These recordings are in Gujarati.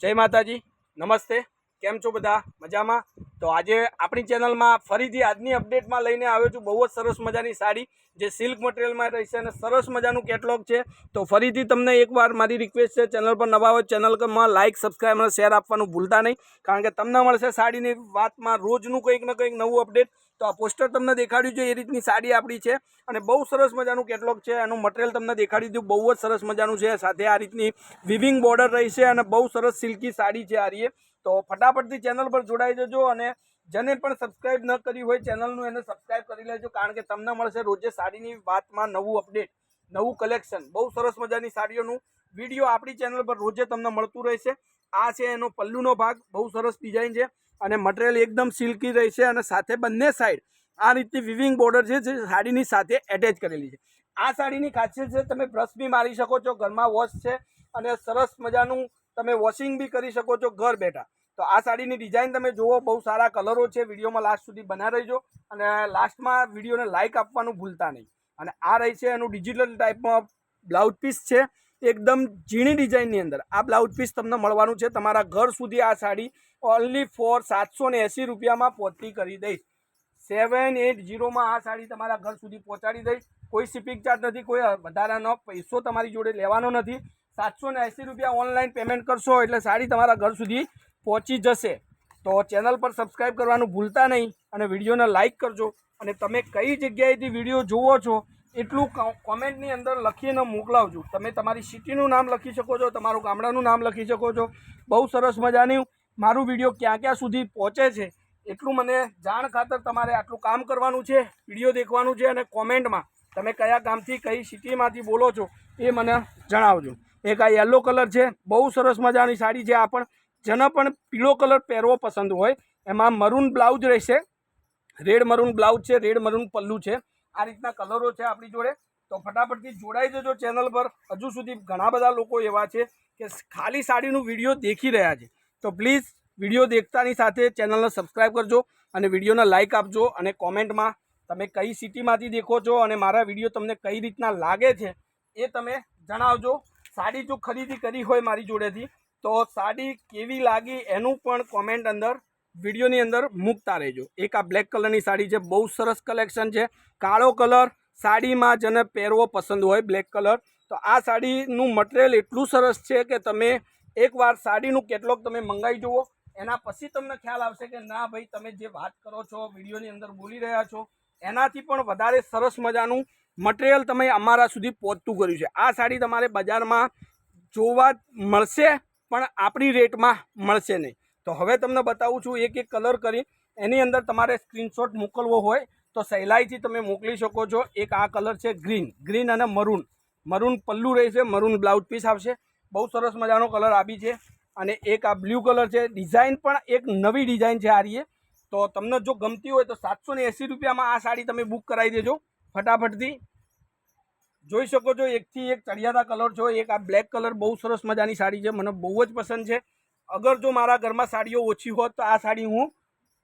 જય માતાજી. નમસ્તે. કેમ છો બધા? મજામાં? તો આજે આપણી ચેનલમાં ફરીથી આજની અપડેટમાં લઈને આવ્યો છું. બહુ જ સરસ મજાની સાડી, જે સિલ્ક મટીરિયલમાં રહેશે અને સરસ મજાનું કેટલોગ છે. તો ફરીથી તમને એકવાર મારી રિક્વેસ્ટ છે, ચેનલ પર નવા હોય ચેનલમાં લાઇક સબસ્ક્રાઈબ અને શેર આપવાનું ભૂલતા નહીં. કારણ કે તમને મળશે સાડીની વાતમાં રોજનું કંઈક ને કંઈક નવું અપડેટ તો આ પોસ્ટર તમને દેખાડ્યું છે, એ રીતની સાડી આપણી છે. અને બહુ સરસ મજાનું કેટલોગ છે, એનું મટીરિયલ તમને દેખાડી દીધું. બહુ જ સરસ મજાનું છે. સાથે આ રીતની વિવિંગ બોર્ડર રહેશે અને બહુ સરસ સિલ્કી સાડી છે આ રીએ તો ફટાફટથી ચેનલ પર જોડાઈ જજો અને જેને પણ સબસ્ક્રાઇબ ન કરી હોય ચેનલનું એને સબસ્ક્રાઇબ કરી લેજો, કારણ કે તમને મળશે રોજે સાડીની વાતમાં નવું અપડેટ નવું કલેક્શન બહુ સરસ મજાની સાડીઓનું વીડિયો આપણી ચેનલ પર રોજે તમને મળતું રહેશે. આ છે એનો પલ્લુનો ભાગ, બહુ સરસ ડિઝાઇન છે અને મટીરિયલ એકદમ સિલ્કી રહેશે અને સાથે બંને સાઈડ આ રીતની વિવિંગ બોર્ડર છે, જે સાડીની સાથે એટેચ કરેલી છે. આ સાડીની ખાસિયત છે, તમે બ્રશ બી મારી શકો છો, ઘરમાં વોશ છે અને સરસ મજાનું તમે વોશિંગ બી કરી શકો છો, ઘર બેઠા. તો આ સાડીની ડિઝાઇન તમે જુઓ, બહુ સારા કલરો છે, વિડીયોમાં લાસ્ટ સુધી બના રહીજો. અને લાસ્ટમાં વિડીયોને લાઇક આપવાનું ભૂલતા નહીં. અને આ રહી છે એનું ડિજિટલ ટાઈપમાં બ્લાઉઝ પીસ છે, એકદમ ઝીણી ડિઝાઇનની અંદર. આ બ્લાઉઝ પીસ તમને મળવાનું છે. તમારા ઘર સુધી આ સાડી ઓનલી ફોર સાતસો ને એંસી રૂપિયામાં પહોંચતી કરી દઈશ. સેવન એટ જીરોમાં આ સાડી તમારા ઘર સુધી પહોંચાડી દઈશ. કોઈ શિપિંગ ચાર્જ નથી, કોઈ વધારાનો પૈસો તમારી જોડે લેવાનો નથી. સાતસો ને એંસી રૂપિયા ઓનલાઈન પેમેન્ટ કરશો એટલે સાડી તમારા ઘર સુધી પહોંચી જશે. તો ચેનલ પર સબસ્ક્રાઈબ કરવાનું ભૂલતા નહીં અને વિડીયોને લાઇક કરજો. અને તમે કઈ જગ્યાએથી વીડિયો જુઓ છો, એટલું કોમેન્ટની અંદર લખીને મોકલાવજો. તમે તમારી સિટીનું નામ લખી શકો છો, તમારું ગામડાનું નામ લખી શકો છો. બહુ સરસ મજાની મારું વીડિયો ક્યાં ક્યાં સુધી પહોંચે છે, એટલું મને જાણ ખાતર તમારે આટલું કામ કરવાનું છે, વીડિયો દેખવાનું છે અને કોમેન્ટમાં તમે કયા ગામથી કઈ સિટીમાંથી બોલો છો એ મને જણાવજો. એક આ યલો કલર છે. બહુ સરસ મજાની સાડી છે આ પણ. જેને પણ પીળો કલર પહેરવો પસંદ હોય, એમાં મરૂન બ્લાઉઝ રહેશે. રેડ મરૂન બ્લાઉઝ છે રેડ મરૂન પલ્લું છે. આ રીતના કલરો છે આપણી જોડે. તો ફટાફટથી જોડાઈ જજો ચેનલ પર. હજુ સુધી ઘણા બધા લોકો એવા છે કે ખાલી સાડીનું વીડિયો દેખી રહ્યા છે. તો પ્લીઝ વીડિયો દેખતાની સાથે ચેનલને સબસ્ક્રાઈબ કરજો અને વિડીયોને લાઇક આપજો અને કોમેન્ટમાં તમે કઈ સિટીમાંથી દેખો છો અને મારા વીડિયો તમને કઈ રીતના લાગે છે એ તમે જણાવજો. સાડી જો ખરીદી કરી હોય મારી જોડેથી, તો સાડી કેવી લાગી એનું પણ કોમેન્ટ અંદર, વિડીયોની અંદર મૂકતા રહેજો. એક આ બ્લેક કલરની સાડી છે, બહુ સરસ કલેક્શન છે. કાળો કલર સાડીમાં જેને પહેરવો પસંદ હોય બ્લેક કલર તો આ સાડીનું મટીરિયલ એટલું સરસ છે કે તમે એકવાર સાડીનું કેટલોગ તમે મંગાવી જુઓ, એના પછી તમને ખ્યાલ આવશે કે ના ભાઈ, તમે જે વાત કરો છો, વિડીયોની અંદર બોલી રહ્યા છો, એનાથી પણ વધારે સરસ મજાનું મટીરિયલ તમે અમારા સુધી પહોંચતું કર્યું છે. આ સાડી તમારે બજારમાં જોવા મળશે, પણ આપણી રેટમાં મળશે નહીં. તો હવે તમને બતાવું છું, એક એક કલર કરી. એની અંદર તમારે સ્ક્રીનશોટ મોકલવો હોય, તો સહેલાઈથી તમે મોકલી શકો છો. એક આ કલર છે ગ્રીન ગ્રીન અને મરૂન મરૂન પલ્લું રહેશે મરૂન બ્લાઉઝ પીસ આવશે. બહુ સરસ મજાનો કલર આવી છે. અને એક આ બ્લુ કલર છે. ડિઝાઇન પણ એક નવી ડિઝાઇન છે આ રીએ. તો તમને જો ગમતી હોય તો સાતસો એંસી રૂપિયામાં આ સાડી તમે બુક કરાવી દેજો. ફટાફટથી જોઈ શકો છો, એકથી એક ચડિયાતા કલર છો, એક આ બ્લેક કલર બહુ સરસ મજાની સાડી છે, મને બહુ જ પસંદ છે. અગર જો મારા ઘરમાં સાડીઓ ઓછી હોત તો આ સાડી હું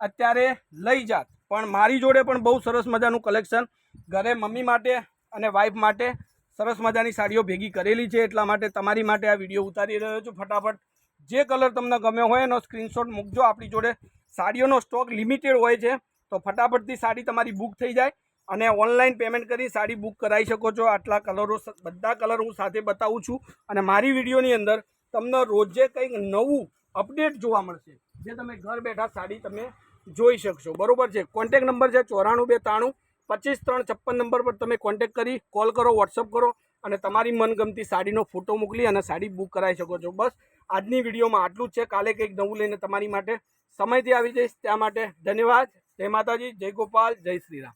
અત્યારે લઈ જાત. પણ મારી જોડે પણ બહુ સરસ મજાનું કલેક્શન ઘરે મમ્મી માટે અને વાઈફ માટે સરસ મજાની સાડીઓ ભેગી કરેલી છે, એટલા માટે તમારી માટે આ વીડિયો ઉતારી રહ્યો છું ફટાફટ. જે કલર તમને ગમ્યો હોય એનો સ્ક્રીનશોટ મૂકજો, આપણી જોડે સાડીઓનો સ્ટોક લિમિટેડ હોય છે, તો ફટાફટથી સાડી તમારી બુક થઈ જાય. અને ઓનલાઈન પેમેન્ટ કરી સાડી બુક કરાવી શકો છો. આટલા કલરો બધા કલર હું સાથે બતાવું છું. અને મારી વિડીયોની અંદર તમને રોજે કંઈક નવું અપડેટ જોવા મળશે. જે તમે ઘર બેઠા સાડી તમે જોઈ શકશો. બરોબર છે? કોન્ટેક નંબર છે ચોરાણું બે ત્રાણું પચીસ ત્રણ છપ્પન નંબર પર તમે કોન્ટેક કરી કોલ કરો વોટ્સઅપ કરો અને તમારી મનગમતી સાડીનો ફોટો મોકલી અને સાડી બુક કરાવી શકો છો. બસ આજની વિડીયોમાં આટલું જ છે. કાલે કંઈક નવું લઈને તમારી માટે સમયથી આવી જઈશ. ત્યાં માટે ધન્યવાદ. જય માતાજી, જય ગોપાલ, જય શ્રીરામ